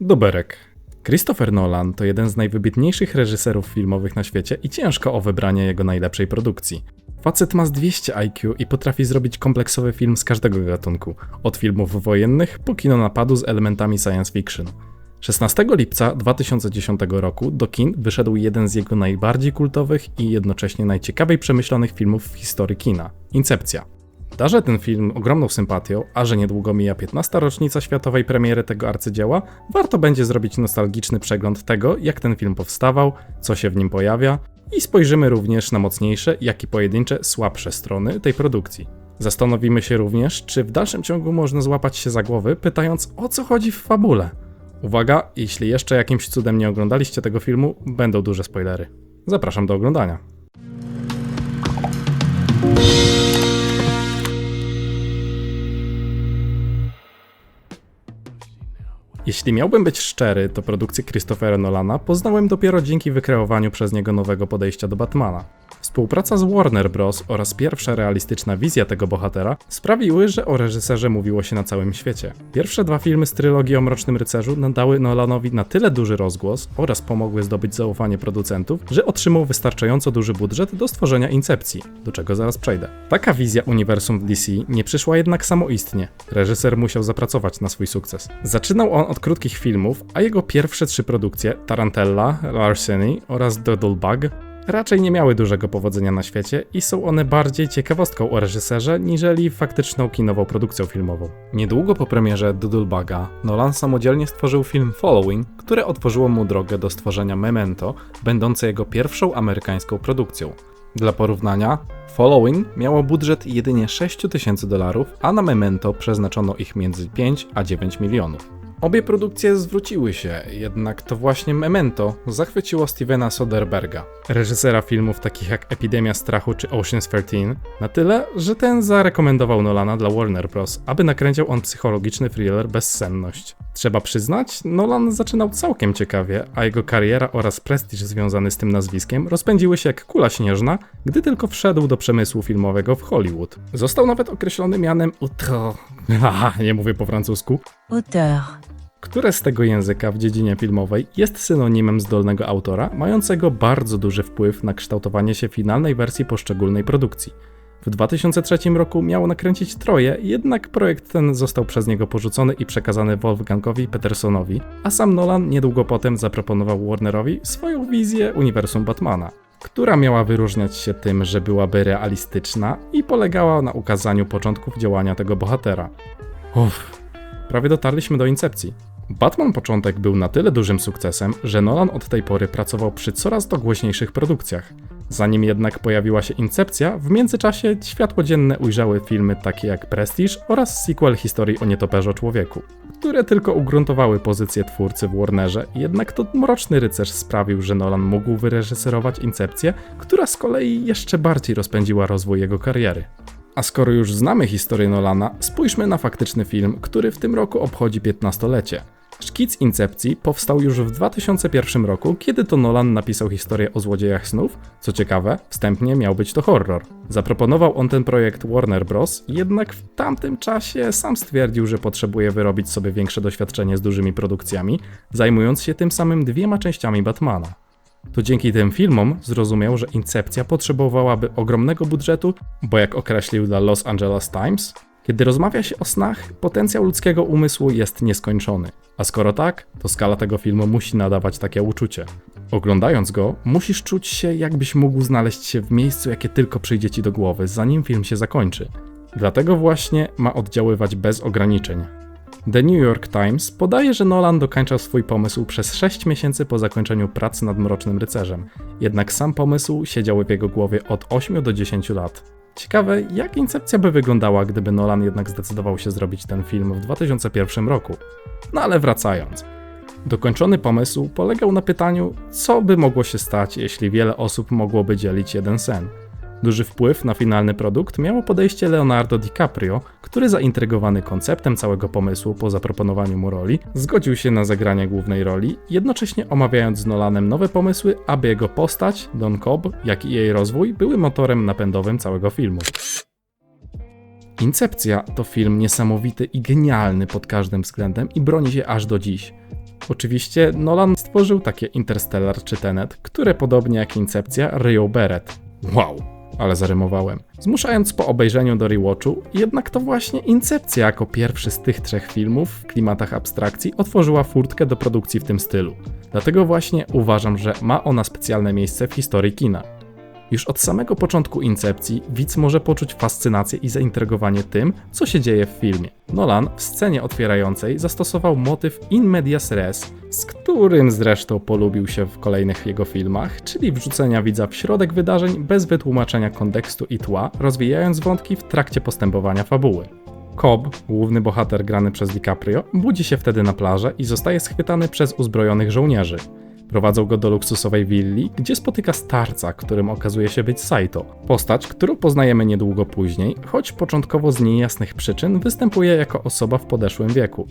Doberek. Christopher Nolan to jeden z najwybitniejszych reżyserów filmowych na świecie i ciężko o wybranie jego najlepszej produkcji. Facet ma z 200 IQ i potrafi zrobić kompleksowy film z każdego gatunku, od filmów wojennych po kino napadu z elementami science fiction. 16 lipca 2010 roku do kin wyszedł jeden z jego najbardziej kultowych i jednocześnie najciekawiej przemyślonych filmów w historii kina Incepcja. Darzę ten film ogromną sympatią, a że niedługo mija 15. rocznica światowej premiery tego arcydzieła, warto będzie zrobić nostalgiczny przegląd tego, jak ten film powstawał, co się w nim pojawia i spojrzymy również na mocniejsze, jak i pojedyncze słabsze strony tej produkcji. Zastanowimy się również, czy w dalszym ciągu można złapać się za głowy, pytając o co chodzi w fabule. Uwaga, jeśli jeszcze jakimś cudem nie oglądaliście tego filmu, będą duże spoilery. Zapraszam do oglądania. Jeśli miałbym być szczery, to produkcję Christophera Nolana poznałem dopiero dzięki wykreowaniu przez niego nowego podejścia do Batmana. Współpraca z Warner Bros. oraz pierwsza realistyczna wizja tego bohatera sprawiły, że o reżyserze mówiło się na całym świecie. Pierwsze dwa filmy z trylogii o Mrocznym Rycerzu nadały Nolanowi na tyle duży rozgłos oraz pomogły zdobyć zaufanie producentów, że otrzymał wystarczająco duży budżet do stworzenia Incepcji, do czego zaraz przejdę. Taka wizja uniwersum DC nie przyszła jednak samoistnie. Reżyser musiał zapracować na swój sukces. Zaczynał on od krótkich filmów, a jego pierwsze trzy produkcje, Tarantella, Larceny oraz Doodlebug, raczej nie miały dużego powodzenia na świecie i są one bardziej ciekawostką o reżyserze, niżeli faktyczną kinową produkcją filmową. Niedługo po premierze Doodlebuga, Nolan samodzielnie stworzył film Following, które otworzyło mu drogę do stworzenia Memento, będące jego pierwszą amerykańską produkcją. Dla porównania, Following miało budżet jedynie 6 tysięcy dolarów, a na Memento przeznaczono ich między 5 a 9 milionów. Obie produkcje zwróciły się, jednak to właśnie Memento zachwyciło Stevena Soderberga, reżysera filmów takich jak Epidemia Strachu czy Ocean's 13, na tyle, że ten zarekomendował Nolana dla Warner Bros., aby nakręcił on psychologiczny thriller Bezsenność. Trzeba przyznać, Nolan zaczynał całkiem ciekawie, a jego kariera oraz prestiż związany z tym nazwiskiem rozpędziły się jak kula śnieżna, gdy tylko wszedł do przemysłu filmowego w Hollywood. Został nawet określony mianem auteur, haha, nie mówię po francusku, Auteur. Które z tego języka w dziedzinie filmowej jest synonimem zdolnego autora, mającego bardzo duży wpływ na kształtowanie się finalnej wersji poszczególnej produkcji. W 2003 roku miało nakręcić troje, jednak projekt ten został przez niego porzucony i przekazany Wolfgangowi Petersonowi, a sam Nolan niedługo potem zaproponował Warnerowi swoją wizję uniwersum Batmana, która miała wyróżniać się tym, że byłaby realistyczna i polegała na ukazaniu początków działania tego bohatera. Uff, prawie dotarliśmy do incepcji. Batman Początek był na tyle dużym sukcesem, że Nolan od tej pory pracował przy coraz to głośniejszych produkcjach. Zanim jednak pojawiła się Incepcja, w międzyczasie światło dzienne ujrzały filmy takie jak Prestige oraz sequel historii o nietoperzo człowieku, które tylko ugruntowały pozycję twórcy w Warnerze, jednak to Mroczny Rycerz sprawił, że Nolan mógł wyreżyserować Incepcję, która z kolei jeszcze bardziej rozpędziła rozwój jego kariery. A skoro już znamy historię Nolana, spójrzmy na faktyczny film, który w tym roku obchodzi 15-lecie. Szkic Incepcji powstał już w 2001 roku, kiedy to Nolan napisał historię o złodziejach snów. Co ciekawe, wstępnie miał być to horror. Zaproponował on ten projekt Warner Bros., jednak w tamtym czasie sam stwierdził, że potrzebuje wyrobić sobie większe doświadczenie z dużymi produkcjami, zajmując się tym samym dwiema częściami Batmana. To dzięki tym filmom zrozumiał, że Incepcja potrzebowałaby ogromnego budżetu, bo jak określił dla Los Angeles Times, kiedy rozmawia się o snach, potencjał ludzkiego umysłu jest nieskończony. A skoro tak, to skala tego filmu musi nadawać takie uczucie. Oglądając go, musisz czuć się, jakbyś mógł znaleźć się w miejscu, jakie tylko przyjdzie ci do głowy, zanim film się zakończy. Dlatego właśnie ma oddziaływać bez ograniczeń. The New York Times podaje, że Nolan dokańczał swój pomysł przez 6 miesięcy po zakończeniu prac nad Mrocznym Rycerzem, jednak sam pomysł siedział w jego głowie od 8 do 10 lat. Ciekawe, jak incepcja by wyglądała, gdyby Nolan jednak zdecydował się zrobić ten film w 2001 roku. No ale wracając. Dokończony pomysł polegał na pytaniu, co by mogło się stać, jeśli wiele osób mogłoby dzielić jeden sen. Duży wpływ na finalny produkt miało podejście Leonardo DiCaprio, który zaintrygowany konceptem całego pomysłu po zaproponowaniu mu roli, zgodził się na zagranie głównej roli, jednocześnie omawiając z Nolanem nowe pomysły, aby jego postać, Don Cobb, jak i jej rozwój były motorem napędowym całego filmu. Incepcja to film niesamowity i genialny pod każdym względem i broni się aż do dziś. Oczywiście Nolan stworzył takie Interstellar czy Tenet, które podobnie jak Incepcja ryją beret. Wow, ale zarymowałem. Zmuszając po obejrzeniu do rewatchu, jednak to właśnie Incepcja jako pierwszy z tych trzech filmów w klimatach abstrakcji otworzyła furtkę do produkcji w tym stylu. Dlatego właśnie uważam, że ma ona specjalne miejsce w historii kina. Już od samego początku Incepcji widz może poczuć fascynację i zaintrygowanie tym, co się dzieje w filmie. Nolan w scenie otwierającej zastosował motyw in medias res, z którym zresztą polubił się w kolejnych jego filmach, czyli wrzucenia widza w środek wydarzeń bez wytłumaczenia kontekstu i tła, rozwijając wątki w trakcie postępowania fabuły. Cobb, główny bohater grany przez DiCaprio, budzi się wtedy na plaży i zostaje schwytany przez uzbrojonych żołnierzy. Prowadzą go do luksusowej willi, gdzie spotyka starca, którym okazuje się być Saito. Postać, którą poznajemy niedługo później, choć początkowo z niejasnych przyczyn występuje jako osoba w podeszłym wieku.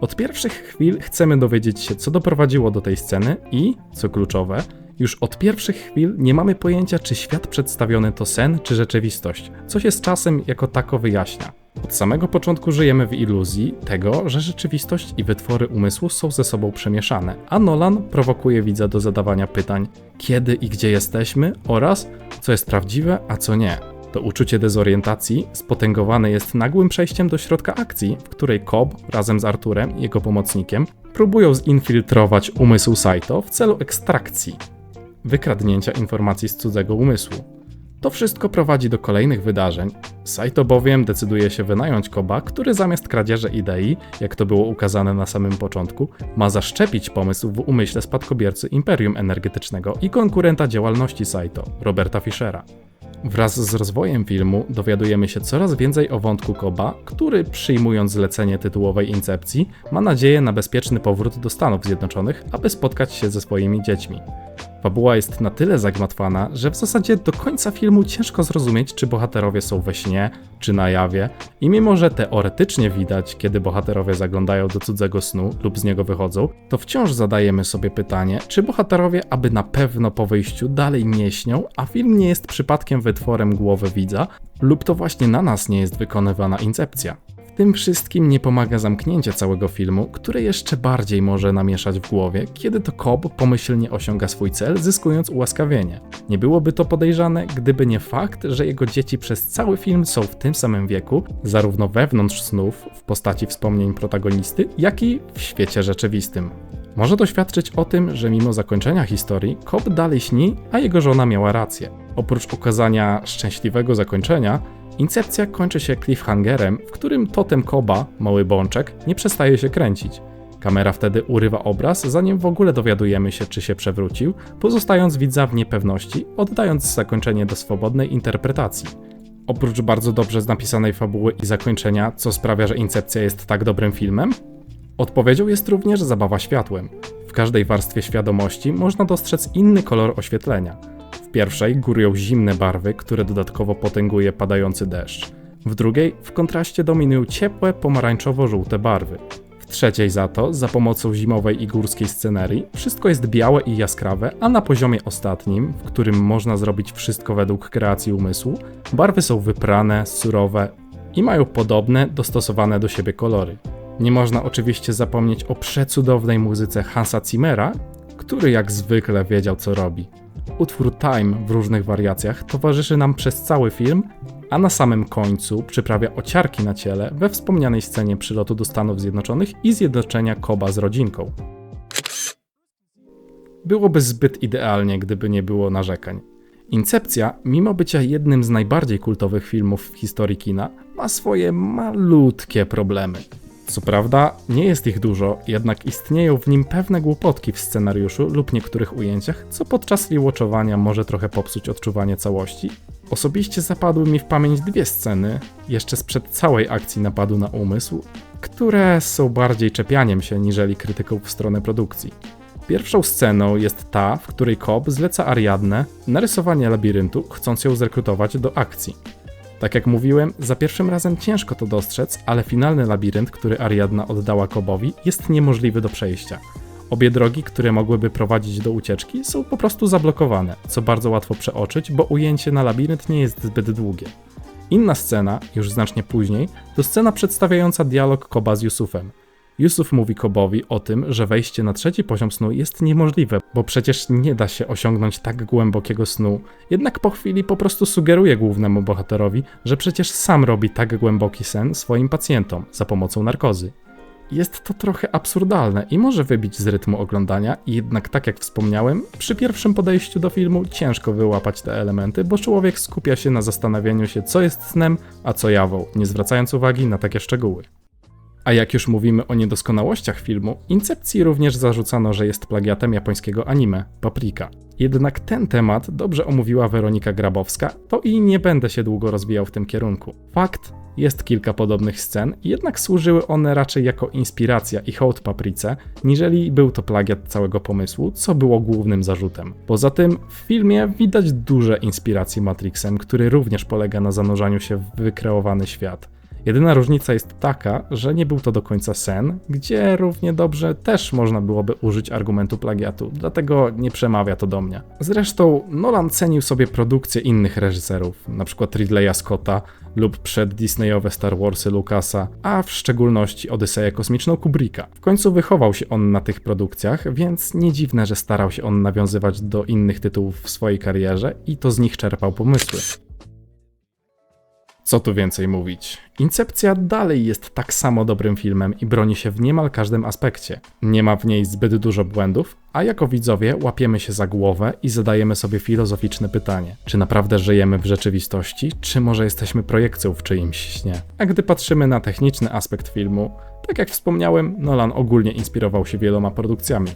Od pierwszych chwil chcemy dowiedzieć się, co doprowadziło do tej sceny i, co kluczowe, już od pierwszych chwil nie mamy pojęcia, czy świat przedstawiony to sen, czy rzeczywistość, co się z czasem jako tako wyjaśnia. Od samego początku żyjemy w iluzji tego, że rzeczywistość i wytwory umysłu są ze sobą przemieszane, a Nolan prowokuje widza do zadawania pytań, kiedy i gdzie jesteśmy oraz co jest prawdziwe, a co nie. To uczucie dezorientacji spotęgowane jest nagłym przejściem do środka akcji, w której Cobb razem z Arturem, jego pomocnikiem, próbują zinfiltrować umysł Saito w celu ekstrakcji, wykradnięcia informacji z cudzego umysłu. To wszystko prowadzi do kolejnych wydarzeń. Saito bowiem decyduje się wynająć Koba, który zamiast kradzieży idei, jak to było ukazane na samym początku, ma zaszczepić pomysł w umyśle spadkobiercy Imperium Energetycznego i konkurenta działalności Saito, Roberta Fischera. Wraz z rozwojem filmu dowiadujemy się coraz więcej o wątku Koba, który przyjmując zlecenie tytułowej Incepcji, ma nadzieję na bezpieczny powrót do Stanów Zjednoczonych, aby spotkać się ze swoimi dziećmi. Fabuła jest na tyle zagmatwana, że w zasadzie do końca filmu ciężko zrozumieć, czy bohaterowie są we śnie, czy na jawie, i mimo że teoretycznie widać, kiedy bohaterowie zaglądają do cudzego snu lub z niego wychodzą, to wciąż zadajemy sobie pytanie, czy bohaterowie aby na pewno po wyjściu dalej nie śnią, a film nie jest przypadkiem wytworem głowy widza, lub to właśnie na nas nie jest wykonywana incepcja. Tym wszystkim nie pomaga zamknięcie całego filmu, które jeszcze bardziej może namieszać w głowie, kiedy to Cobb pomyślnie osiąga swój cel, zyskując ułaskawienie. Nie byłoby to podejrzane, gdyby nie fakt, że jego dzieci przez cały film są w tym samym wieku, zarówno wewnątrz snów, w postaci wspomnień protagonisty, jak i w świecie rzeczywistym. Może to świadczyć o tym, że mimo zakończenia historii, Cobb dalej śni, a jego żona miała rację. Oprócz ukazania szczęśliwego zakończenia, Incepcja kończy się cliffhangerem, w którym totem Koba, mały bączek, nie przestaje się kręcić. Kamera wtedy urywa obraz, zanim w ogóle dowiadujemy się, czy się przewrócił, pozostając widza w niepewności, oddając zakończenie do swobodnej interpretacji. Oprócz bardzo dobrze napisanej fabuły i zakończenia, co sprawia, że Incepcja jest tak dobrym filmem? Odpowiedzią jest również zabawa światłem. W każdej warstwie świadomości można dostrzec inny kolor oświetlenia pierwszej górują zimne barwy, które dodatkowo potęguje padający deszcz. W drugiej w kontraście dominują ciepłe pomarańczowo-żółte barwy. W trzeciej za to, za pomocą zimowej i górskiej scenerii, wszystko jest białe i jaskrawe, a na poziomie ostatnim, w którym można zrobić wszystko według kreacji umysłu, barwy są wyprane, surowe i mają podobne, dostosowane do siebie kolory. Nie można oczywiście zapomnieć o przecudownej muzyce Hansa Zimmera, który jak zwykle wiedział co robi. Utwór Time w różnych wariacjach towarzyszy nam przez cały film, a na samym końcu przyprawia ociarki na ciele we wspomnianej scenie przylotu do Stanów Zjednoczonych i zjednoczenia Koba z rodzinką. Byłoby zbyt idealnie, gdyby nie było narzekań. Incepcja, mimo bycia jednym z najbardziej kultowych filmów w historii kina, ma swoje malutkie problemy. Co prawda, nie jest ich dużo, jednak istnieją w nim pewne głupotki w scenariuszu lub niektórych ujęciach, co podczas rewatchowania może trochę popsuć odczuwanie całości. Osobiście zapadły mi w pamięć dwie sceny, jeszcze sprzed całej akcji napadu na umysł, które są bardziej czepianiem się niżeli krytyką w stronę produkcji. Pierwszą sceną jest ta, w której Cobb zleca Ariadnę narysowanie labiryntu, chcąc ją zrekrutować do akcji. Tak jak mówiłem, za pierwszym razem ciężko to dostrzec, ale finalny labirynt, który Ariadna oddała Kobowi, jest niemożliwy do przejścia. Obie drogi, które mogłyby prowadzić do ucieczki, są po prostu zablokowane, co bardzo łatwo przeoczyć, bo ujęcie na labirynt nie jest zbyt długie. Inna scena, już znacznie później, to scena przedstawiająca dialog Koba z Jusufem. Yusuf mówi Kobowi o tym, że wejście na trzeci poziom snu jest niemożliwe, bo przecież nie da się osiągnąć tak głębokiego snu. Jednak po chwili po prostu sugeruje głównemu bohaterowi, że przecież sam robi tak głęboki sen swoim pacjentom za pomocą narkozy. Jest to trochę absurdalne i może wybić z rytmu oglądania, jednak tak jak wspomniałem, przy pierwszym podejściu do filmu ciężko wyłapać te elementy, bo człowiek skupia się na zastanawianiu się, co jest snem, a co jawą, nie zwracając uwagi na takie szczegóły. A jak już mówimy o niedoskonałościach filmu, Incepcji również zarzucano, że jest plagiatem japońskiego anime Paprika. Jednak ten temat dobrze omówiła Weronika Grabowska, to i nie będę się długo rozwijał w tym kierunku. Fakt, jest kilka podobnych scen, jednak służyły one raczej jako inspiracja i hołd Paprice, niżeli był to plagiat całego pomysłu, co było głównym zarzutem. Poza tym w filmie widać duże inspiracje Matrixem, który również polega na zanurzaniu się w wykreowany świat. Jedyna różnica jest taka, że nie był to do końca sen, gdzie równie dobrze też można byłoby użyć argumentu plagiatu, dlatego nie przemawia to do mnie. Zresztą Nolan cenił sobie produkcje innych reżyserów, np. Ridleya Scotta lub przed Disneyowe Star Warsy Lucasa, a w szczególności Odyseję Kosmiczną Kubricka. W końcu wychował się on na tych produkcjach, więc nie dziwne, że starał się on nawiązywać do innych tytułów w swojej karierze i to z nich czerpał pomysły. Co tu więcej mówić? Incepcja dalej jest tak samo dobrym filmem i broni się w niemal każdym aspekcie. Nie ma w niej zbyt dużo błędów, a jako widzowie łapiemy się za głowę i zadajemy sobie filozoficzne pytanie: czy naprawdę żyjemy w rzeczywistości, czy może jesteśmy projekcją w czyimś śnie? A gdy patrzymy na techniczny aspekt filmu, tak jak wspomniałem, Nolan ogólnie inspirował się wieloma produkcjami.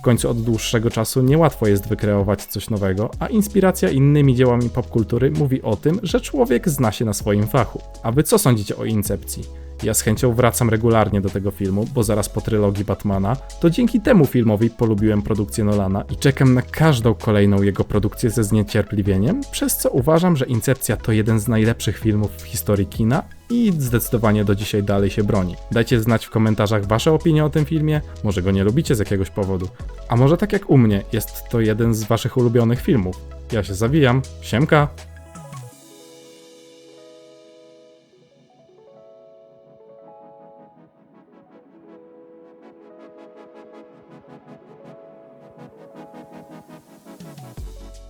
W końcu od dłuższego czasu niełatwo jest wykreować coś nowego, a inspiracja innymi dziełami popkultury mówi o tym, że człowiek zna się na swoim fachu. A wy co sądzicie o Incepcji? Ja z chęcią wracam regularnie do tego filmu, bo zaraz po trylogii Batmana, to dzięki temu filmowi polubiłem produkcję Nolana i czekam na każdą kolejną jego produkcję ze zniecierpliwieniem, przez co uważam, że Incepcja to jeden z najlepszych filmów w historii kina i zdecydowanie do dzisiaj dalej się broni. Dajcie znać w komentarzach wasze opinie o tym filmie, może go nie lubicie z jakiegoś powodu, a może tak jak u mnie, jest to jeden z waszych ulubionych filmów. Ja się zawijam, siemka!